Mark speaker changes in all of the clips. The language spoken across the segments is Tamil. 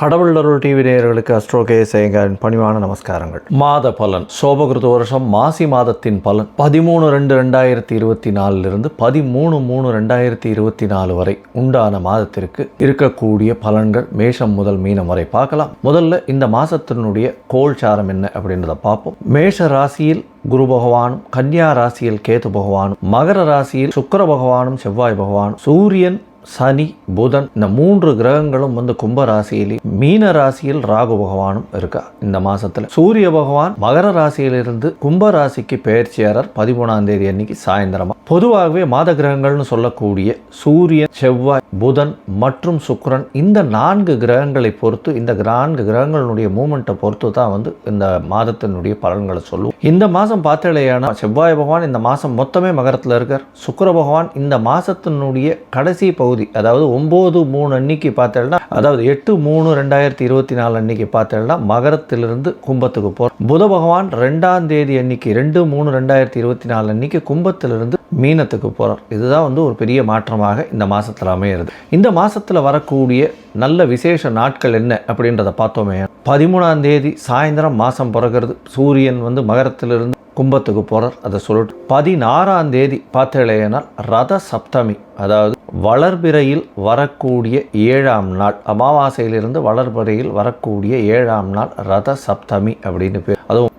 Speaker 1: கடவுளருள் டிவி நேயர்களுக்கு அஸ்ட்ரோ கே சேகரின் பணிவான நமஸ்காரங்கள். மாத பலன் சோபகிருத வருஷம் மாசி மாதத்தின் பலன் பதிமூணு ரெண்டு ரெண்டாயிரத்தி இருபத்தி நாலுலேருந்து பதிமூணு மூணு ரெண்டாயிரத்தி இருபத்தி நாலு வரை உண்டான மாதத்திற்கு இருக்கக்கூடிய பலன்கள் மேஷம் முதல் மீனம் வரை பார்க்கலாம். முதல்ல இந்த மாதத்தினுடைய கோல்சாரம் என்ன அப்படின்றத பார்ப்போம். மேஷ ராசியில் குரு பகவானும் கன்னியா ராசியில் கேது பகவானும் மகர ராசியில் சுக்கர பகவானும் செவ்வாய் பகவானும் சூரியன் சனி புதன் இந்த மூன்று கிரகங்களும் வந்து கும்ப ராசியிலே மீன ராசியில் ராகு பகவானும் இருக்கா? இந்த மாசத்துல சூரிய பகவான் மகர ராசியிலிருந்து கும்ப ராசிக்கு பெயர்ச்சியாளர் பதிமூணாம் தேதி அன்னைக்கு சாயந்தரமா. பொதுவாகவே மாத கிரகங்கள்னு சொல்லக்கூடிய சூரியன் செவ்வாய் புதன் மற்றும் சுக்கரன் இந்த நான்கு கிரகங்களை பொறுத்து இந்த நான்கு கிரகங்களுடைய மூமெண்ட்டை பொறுத்து தான் வந்து இந்த மாதத்தினுடைய பலன்களை சொல்லுவோம். இந்த மாதம் பார்த்தலையான செவ்வாய் பகவான் இந்த மாதம் மொத்தமே மகரத்தில் இருக்கார். சுக்கிர பகவான் இந்த மாதத்தினுடைய கடைசி பகுதி அதாவது ஒம்பது மூணு அன்னைக்கு பார்த்தேன்னா அதாவது எட்டு மூணு ரெண்டாயிரத்தி இருபத்தி நாலு அன்னைக்கு பார்த்தேன்னா மகரத்திலிருந்து கும்பத்துக்கு போகிறார் புத பகவான் ரெண்டாம் தேதி அன்னைக்கு ரெண்டு மூணு ரெண்டாயிரத்தி இருபத்தி நாலு அன்னைக்கு கும்பத்திலிருந்து மீனத்துக்கு போகிறார் இதுதான் வந்து ஒரு பெரிய மாற்றமாக இந்த மாதத்தில் அமையிறது. இந்த மாதத்தில் வரக்கூடிய நல்ல விசேஷ நாட்கள் என்ன அப்படின்றத பார்த்தோமே. பதிமூணாம் தேதி சாயந்தரம் மாதம் பிறகுறது. சூரியன் வந்து மகரத்திலிருந்து கும்பத்துக்கு போகிறார் அதை சொல்லிட்டு பதினாறாம் தேதி பார்த்தேனால் ரத சப்தமி. அதாவது வளர்பிறையில் வரக்கூடிய ஏழாம் நாள் அமாவாசையிலிருந்து வளர்பிறையில் வரக்கூடிய ஏழாம் நாள் ரத சப்தமி அப்படின்னு பேர். அதுவும்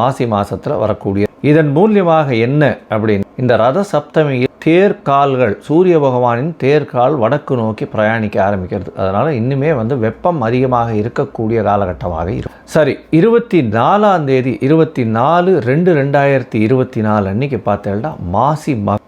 Speaker 1: மாசி மாசத்துல வரக்கூடிய. இதன் மூலியமாக என்ன அப்படின்னு இந்த ரத சப்தமியில் தேர்கால்கள் சூரிய பகவானின் தேர்கால் வடக்கு நோக்கி பிரயாணிக்க ஆரம்பிக்கிறது. அதனால இன்னுமே வந்து வெப்பம் அதிகமாக இருக்கக்கூடிய காலகட்டமாக இருக்கும். சரி இருபத்தி நாலாம் தேதி இருபத்தி நாலு ரெண்டு ரெண்டாயிரத்தி இருபத்தி நாலு அன்னைக்கு பார்த்தேன்னா மாசி மக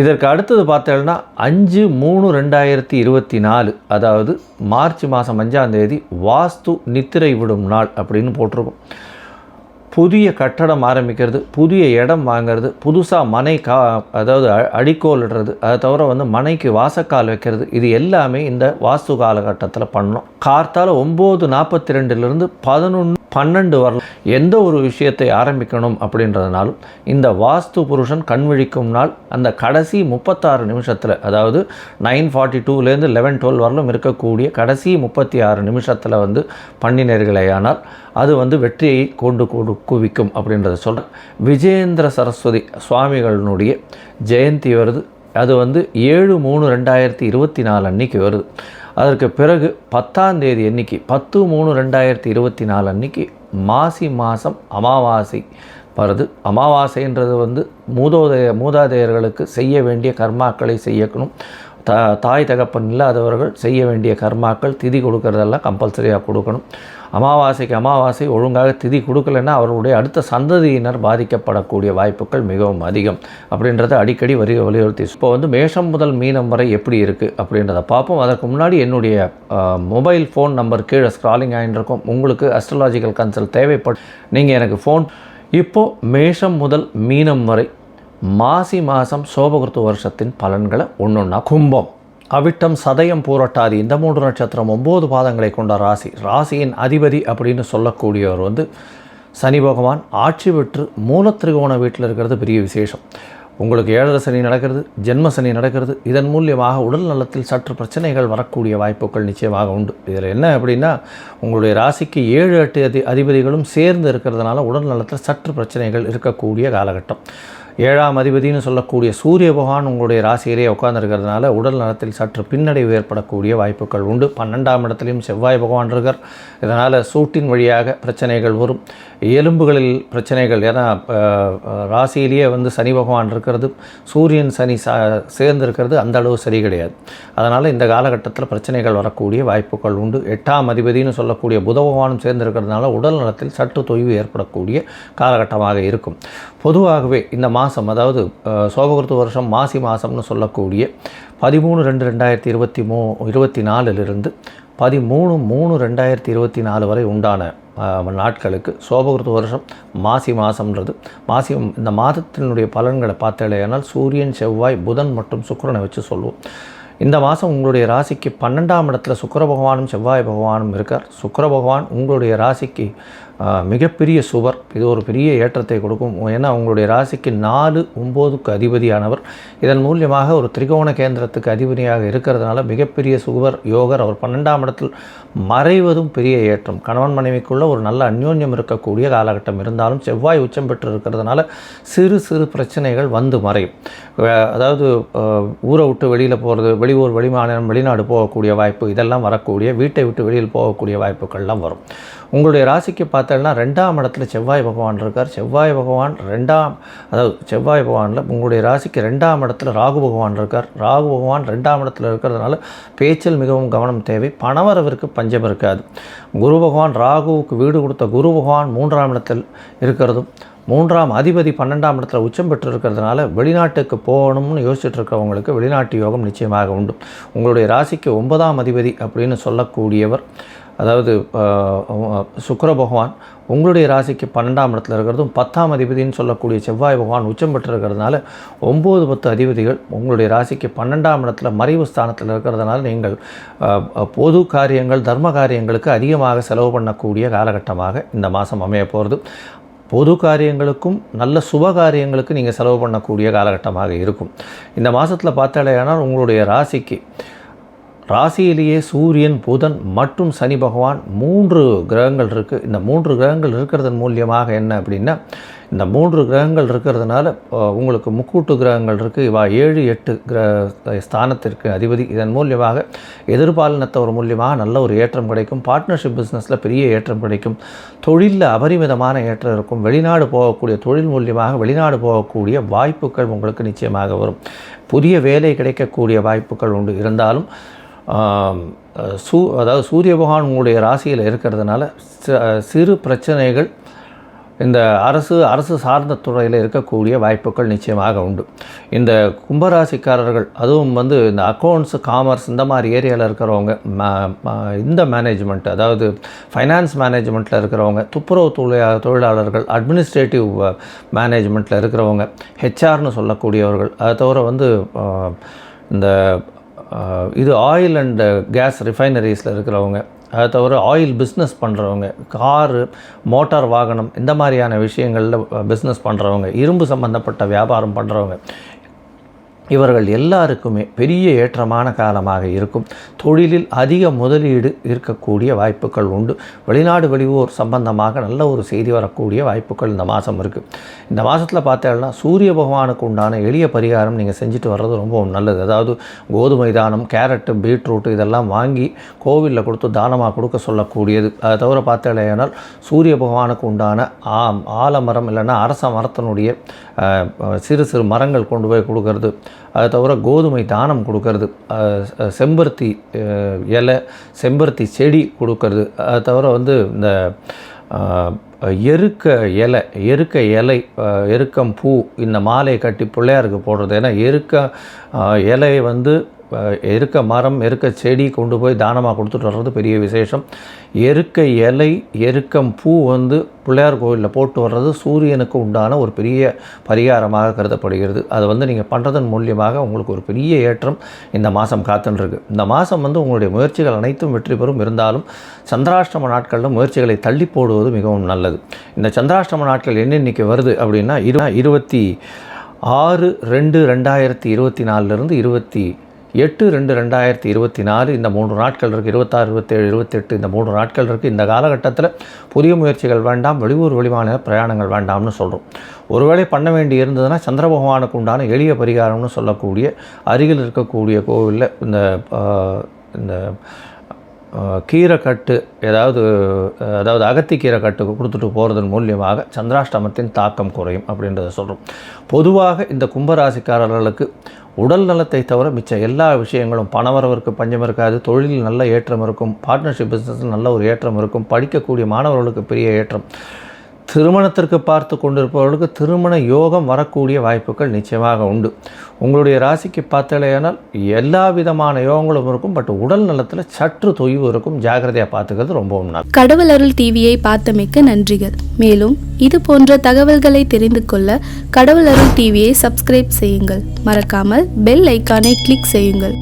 Speaker 1: இதற்கு அடுத்தது பார்த்தேன்னா அஞ்சு மூணு ரெண்டாயிரத்தி இருபத்தி நாலு அதாவது மார்ச் மாதம் அஞ்சாம் தேதி வாஸ்து நித்திரை விடும் நாள் அப்படின்னு போட்டிருக்கோம். புதிய கட்டடம் ஆரம்பிக்கிறது புதிய இடம் வாங்குறது புதுசாக மனை கா அதாவது அ- அடிக்கோல் இடுறது அதை தவிர வந்து மனைக்கு வாசக்கால் வைக்கிறது இது எல்லாமே இந்த வாஸ்து காலகட்டத்தில் பண்ணணும். கார்த்தால் ஒம்பது நாற்பத்தி ரெண்டுலேருந்து பதினொன்று பன்னெண்டு வரலாம் எந்த ஒரு விஷயத்தை ஆரம்பிக்கணும் அப்படின்றதுனாலும் இந்த வாஸ்து புருஷன் கண் விழிக்கும் நாள் அந்த கடைசி முப்பத்தாறு நிமிஷத்தில் அதாவது நைன் ஃபார்ட்டி டூலேருந்து லெவன் டுவெல் வரலும் இருக்கக்கூடிய கடைசி முப்பத்தி ஆறு நிமிஷத்தில் வந்து பண்ணினர்களேயானால் அது வந்து வெற்றியை கொண்டு கொடு குவிக்கும் அப்படின்றத சொல்கிறேன் விஜயேந்திர சரஸ்வதி சுவாமிகளினுடைய ஜெயந்தி வருது. அது வந்து ஏழு மூணு ரெண்டாயிரத்தி இருபத்தி நாலு அன்னைக்கு வருது. அதற்கு பிறகு பத்தாம் தேதி அன்னைக்கு பத்து மூணு ரெண்டாயிரத்தி இருபத்தி நாலு அன்னைக்கு மாசி மாதம் அமாவாசை. வருது அமாவாசைன்றது வந்து மூதோதய மூதாதையர்களுக்கு செய்ய வேண்டிய கர்மாக்களை செய்யக்கணும். தா தாய் தகப்பன் இல்லாதவர்கள் செய்ய வேண்டிய கர்மாக்கள் திதி கொடுக்கறதெல்லாம் கம்பல்சரியாக கொடுக்கணும். அமாவாசைக்கு அமாவாசை ஒழுங்காக திதி கொடுக்கலைன்னா அவர்களுடைய அடுத்த சந்ததியினர் பாதிக்கப்படக்கூடிய வாய்ப்புகள் மிகவும் அதிகம். அப்படின்றத அடிக்கடி வரி வலியுறுத்தி. இப்போ வந்து மேஷம் முதல் மீனம் வரை எப்படி இருக்குது அப்படின்றத பார்ப்போம். அதற்கு முன்னாடி என்னுடைய மொபைல் ஃபோன் நம்பர் கீழே ஸ்க்ராலிங் ஆகிட்டு உங்களுக்கு அஸ்ட்ராலாஜிக்கல் கன்சல்ட் தேவைப்படும் நீங்கள் எனக்கு ஃபோன் இப்போது மேஷம் முதல் மீனம் வரை மாசி மாதம் சோபகிருத்து வருஷத்தின் பலன்களை ஒன்றொன்னா கும்பம். அவிட்டம் சதயம் பூரட்டாதி இந்த மூன்று நட்சத்திரம் ஒம்பது பாதங்களை கொண்ட ராசி. ராசியின் அதிபதி அப்படின்னு சொல்லக்கூடியவர் வந்து சனி பகவான். ஆட்சி பெற்று மூலத்திரிகோண வீட்டில் இருக்கிறது பெரிய விசேஷம். உங்களுக்கு ஏழரை சனி நடக்கிறது ஜென்ம சனி நடக்கிறது. இதன் மூலியமாக உடல் நலத்தில் சற்று பிரச்சனைகள் வரக்கூடிய வாய்ப்புகள் நிச்சயமாக உண்டு. இதில் என்ன அப்படின்னா உங்களுடைய ராசிக்கு ஏழு எட்டு அதி அதிபதிகளும் சேர்ந்து இருக்கிறதுனால உடல் நலத்தில் சற்று பிரச்சனைகள் இருக்கக்கூடிய காலகட்டம். ஏழாம் அதிபதினு சொல்லக்கூடிய சூரிய பகவான் உங்களுடைய ராசியிலே உட்கார்ந்துருக்கிறதுனால உடல் நலத்தில் சற்று பின்னடைவு ஏற்படக்கூடிய வாய்ப்புகள் உண்டு. பன்னெண்டாம் இடத்துலையும் செவ்வாய் பகவான் இருக்கார். இதனால் சூட்டின் வழியாக பிரச்சனைகள் வரும். எலும்புகளில் பிரச்சனைகள் ஏன்னா ராசியிலேயே வந்து சனி பகவான் இருக்கிறது. சூரியன் சனி சா சேர்ந்திருக்கிறது அந்த அளவு சரி கிடையாது. அதனால் இந்த காலகட்டத்தில் பிரச்சனைகள் வரக்கூடிய வாய்ப்புகள் உண்டு. எட்டாம் அதிபதினு சொல்லக்கூடிய புத பகவானும் சேர்ந்திருக்கிறதுனால உடல் நலத்தில் சற்று தொய்வு ஏற்படக்கூடிய காலகட்டமாக இருக்கும். பொதுவாகவே இந்த மாதம் அதாவது அஹ், சோபகிருத்து வருஷம் மாசி மாதம்னு சொல்லக்கூடிய பதிமூணு ரெண்டு ரெண்டாயிரத்தி இருபத்தி மூ இருபத்தி நாலுலிருந்து பதிமூணு மூணு ரெண்டாயிரத்தி இருபத்தி நாலு வரை உண்டான நாட்களுக்கு சோபகிருத்த வருஷம் மாசி மாதம்ன்றது மாசி இந்த மாதத்தினுடைய பலன்களை பார்த்தாலேயானால் சூரியன் செவ்வாய் புதன் மற்றும் சுக்கரனை வச்சு சொல்லுவோம் இந்த மாதம் உங்களுடைய ராசிக்கு பன்னெண்டாம் இடத்துல சுக்கர பகவானும் செவ்வாய் பகவானும் இருக்கார். சுக்கிர பகவான் உங்களுடைய ராசிக்கு மிகப்பெரிய சுவர். இது ஒரு பெரிய ஏற்றத்தை கொடுக்கும். ஏன்னா உங்களுடைய ராசிக்கு நாலு ஒம்போதுக்கு அதிபதியானவர். இதன் மூலியமாக ஒரு திரிகோண கேந்திரத்துக்கு அதிபதியாக இருக்கிறதுனால மிகப்பெரிய சுவர் யோகர் அவர் பன்னெண்டாம் இடத்தில் மறைவதும் பெரிய ஏற்றம். கணவன் மனைவிக்குள்ள ஒரு நல்ல அந்யோன்யம் இருக்கக்கூடிய காலகட்டம் இருந்தாலும் செவ்வாய் உச்சம் பெற்று இருக்கிறதுனால சிறு சிறு பிரச்சனைகள் வந்து மறையும். அதாவது ஊரை விட்டு வெளியில் போகிறது வெளியூர் வெளிமாநிலம் வெளிநாடு போகக்கூடிய வாய்ப்பு இதெல்லாம் வரக்கூடிய வீட்டை விட்டு வெளியில் போகக்கூடிய வாய்ப்புகள்லாம் வரும். உங்களுடைய ராசிக்கு பார்த்து பார்த்தோம்னா ரெண்டாம் இடத்துல செவ்வாய் பகவான் இருக்கார். செவ்வாய் பகவான் ரெண்டாம் அதாவது செவ்வாய் பகவானில் உங்களுடைய ராசிக்கு ரெண்டாம் இடத்துல ராகு பகவான் இருக்கார். ராகு பகவான் ரெண்டாம் இடத்துல இருக்கிறதுனால பேச்சில் மிகவும் கவனம் தேவை. பணவரவிற்கு பஞ்சம் இருக்காது. குரு பகவான் ராகுவுக்கு வீடு கொடுத்த குரு பகவான் மூன்றாம் இடத்தில் இருக்கிறதும் மூன்றாம் அதிபதி பன்னெண்டாம் இடத்துல உச்சம் பெற்று இருக்கிறதுனால வெளிநாட்டுக்கு போகணும்னு யோசிச்சுட்டு இருக்கிறவங்களுக்கு வெளிநாட்டு யோகம் நிச்சயமாக உண்டு. உங்களுடைய ராசிக்கு ஒன்பதாம் அதிபதி அப்படின்னு சொல்லக்கூடியவர் அதாவது சுக்கர பகவான் உங்களுடைய ராசிக்கு பன்னெண்டாம் இடத்துல இருக்கிறதும் பத்தாம் அதிபதின்னு சொல்லக்கூடிய செவ்வாய் பகவான் உச்சம் பெற்றிருக்கிறதுனால ஒம்பது பத்து அதிபதிகள் உங்களுடைய ராசிக்கு பன்னெண்டாம் இடத்துல மறைவு ஸ்தானத்தில் இருக்கிறதுனால நீங்கள் பொது காரியங்கள் தர்ம காரியங்களுக்கு அதிகமாக செலவு பண்ணக்கூடிய காலகட்டமாக இந்த மாதம் அமைய போகிறது பொது காரியங்களுக்கும் நல்ல சுப காரியங்களுக்கு நீங்கள் செலவு பண்ணக்கூடிய காலகட்டமாக இருக்கும். இந்த மாதத்தில் பார்த்தாலேயானால் உங்களுடைய ராசிக்கு ராசியிலேயே சூரியன் புதன் மற்றும் சனி பகவான் மூன்று கிரகங்கள் இருக்குது இந்த மூன்று கிரகங்கள் இருக்கிறதன் மூலியமாக என்ன அப்படின்னா இந்த மூன்று கிரகங்கள் இருக்கிறதுனால உங்களுக்கு முக்கூட்டு கிரகங்கள் இருக்குது இவா ஏழு எட்டு கிரக ஸ்தானத்திற்கு அதிபதி. இதன் மூலியமாக எதிர்பாலினத்தவர் மூலியமாக நல்ல ஒரு ஏற்றம் கிடைக்கும். பார்ட்னர்ஷிப் பிஸ்னஸில் பெரிய ஏற்றம் கிடைக்கும். தொழிலில் அபரிமிதமான ஏற்றம் இருக்கும். வெளிநாடு போகக்கூடிய தொழில் மூலியமாக வெளிநாடு போகக்கூடிய வாய்ப்புகள் உங்களுக்கு நிச்சயமாக வரும். புதிய வேலை கிடைக்கக்கூடிய வாய்ப்புகள் உண்டு. இருந்தாலும் சூ அதாவது சூரிய பகவான் உங்களுடைய ராசியில் இருக்கிறதுனால சிறு பிரச்சனைகள் இந்த அரசு அரசு சார்ந்த துறையில் இருக்கக்கூடிய வாய்ப்புகள் நிச்சயமாக உண்டு. இந்த கும்பராசிக்காரர்கள் அதுவும் வந்து இந்த அக்கௌண்ட்ஸ் காமர்ஸ் இந்த மாதிரி ஏரியாவில் இருக்கிறவங்க ம- இந்த மேனேஜ்மெண்ட் அதாவது ஃபைனான்ஸ் மேனேஜ்மெண்ட்டில் இருக்கிறவங்க துப்புரவு தொழிலா தொழிலாளர்கள் அட்மினிஸ்ட்ரேட்டிவ் மேனேஜ்மெண்ட்டில் இருக்கிறவங்க ஹெச்ஆர்னு சொல்லக்கூடியவர்கள் அதை தவிர வந்து இந்த இது ஆயில் அண்ட் கேஸ் ரிஃபைனரிஸில் இருக்கிறவங்க. அதை தவிர ஆயில் பிஸ்னஸ் பண்ணுறவங்க காரு மோட்டார் வாகனம் இந்த மாதிரியான விஷயங்களில் பிஸ்னஸ் பண்ணுறவங்க இரும்பு சம்மந்தப்பட்ட வியாபாரம் பண்ணுறவங்க இவர்கள் எல்லாருக்குமே பெரிய ஏற்றமான காலமாக இருக்கும். தொழிலில் அதிக முதலீடு இருக்கக்கூடிய வாய்ப்புகள் உண்டு. வெளிநாடு வெளியூர் சம்பந்தமாக நல்ல ஒரு செய்தி வரக்கூடிய வாய்ப்புகள் இந்த மாதம் இருக்குது இந்த மாதத்தில் பார்த்தேன்னா சூரிய பகவானுக்கு உண்டான எளிய பரிகாரம் நீங்கள் செஞ்சுட்டு வர்றது ரொம்பவும் நல்லது. அதாவது கோதுமை தானம் கேரட்டு பீட்ரூட் இதெல்லாம் வாங்கி கோவிலில் கொடுத்து தானமாக கொடுக்க சொல்லக்கூடியது. அதை தவிர பார்த்தேனால் சூரிய பகவானுக்கு உண்டான ஆ ஆலமரம் இல்லைன்னா அரச மரத்தினுடைய சிறு சிறு மரங்கள் கொண்டு போய் கொடுக்கறது. அதை தவிர கோதுமை தானம் கொடுக்கறது செம்பருத்தி இலை செம்பருத்தி செடி கொடுக்கறது. அதை தவிர வந்து இந்த எருக்க இலை எருக்க இலை எருக்கம் பூ இந்த மாலையை கட்டி பிள்ளையாருக்கு போடுறது. ஏன்னா எருக்க இலையை இலை வந்து இருக்க எருக்க மரம் எருக்க செடி கொண்டு போய் தானமாக கொடுத்துட்டு வர்றது பெரிய விசேஷம். எருக்க இலை எருக்கம் பூ வந்து பிள்ளையார் கோவிலில் போட்டு வர்றது சூரியனுக்கு உண்டான ஒரு பெரிய பரிகாரமாக கருதப்படுகிறது. அதை வந்து நீங்கள் பண்ணுறதன் மூலியமாக உங்களுக்கு ஒரு பெரிய ஏற்றம் இந்த மாதம் காத்துன்ருக்கு இந்த மாதம் வந்து உங்களுடைய முயற்சிகள் அனைத்தும் வெற்றி பெறும். இருந்தாலும் சந்திராஷ்டம நாட்களில் முயற்சிகளை தள்ளி போடுவது மிகவும் நல்லது. இந்த சந்திராஷ்டம நாட்கள் என்ன இன்னைக்கு வருது அப்படின்னா இரு இருபத்தி ஆறு ரெண்டு ரெண்டாயிரத்தி இருபத்தி நாலுலேருந்து இருபத்தி எட்டு ரெண்டு ரெண்டாயிரத்தி இருபத்தி நாலு இந்த மூன்று நாட்கள் இருக்குது இருபத்தாறு இருபத்தேழு இருபத்தெட்டு இந்த மூன்று நாட்கள் இருக்குது இந்த காலகட்டத்தில் புதிய முயற்சிகள் வேண்டாம் வெளியூர் வெளிமாநில பிரயாணங்கள் வேண்டாம்னு சொல்கிறோம் ஒருவேளை பண்ண வேண்டி இருந்ததுன்னா சந்திர பகவானுக்கு உண்டான எளிய பரிகாரம்னு சொல்லக்கூடிய அருகில் இருக்கக்கூடிய கோவிலில் இந்த இந்த கீரை கீரைக்கட்டு ஏதாவது அதாவது அகத்திக்கீரை கட்டு கொடுத்துட்டு போகிறதன் மூலியமாக சந்திராஷ்டமத்தின் தாக்கம் குறையும் அப்படின்றத சொல்கிறோம் பொதுவாக இந்த கும்பராசிக்காரர்களுக்கு உடல் நலத்தை தவிர மிச்ச எல்லா விஷயங்களும் பணவரவருக்கு பஞ்சம் இருக்காது தொழிலில் நல்ல ஏற்றம் இருக்கும் பார்ட்னர்ஷிப் பிஸ்னஸில் நல்ல ஒரு ஏற்றம் இருக்கும் படிக்கக்கூடிய மாணவர்களுக்கு பெரிய ஏற்றம். திருமணத்திற்கு பார்த்து கொண்டிருப்பவர்களுக்கு திருமண யோகம் வரக்கூடிய வாய்ப்புகள் நிச்சயமாக உண்டு. உங்களுடைய ராசிக்கு பார்த்தலையானால் எல்லா விதமான யோகங்களும் இருக்கும் பட் உடல் நலத்தில் சற்று தொய்வு இருக்கும். ஜாக்கிரதையாக பார்த்துக்கிறது ரொம்பவும் நல்லது.
Speaker 2: கடவுள் அருள் டிவியை பார்த்தமைக்க நன்றிகள். மேலும் இது போன்ற தகவல்களை தெரிந்து கொள்ள கடவுள் அருள் டிவியை சப்ஸ்கிரைப் செய்யுங்கள். மறக்காமல் பெல் ஐக்கானை கிளிக் செய்யுங்கள்.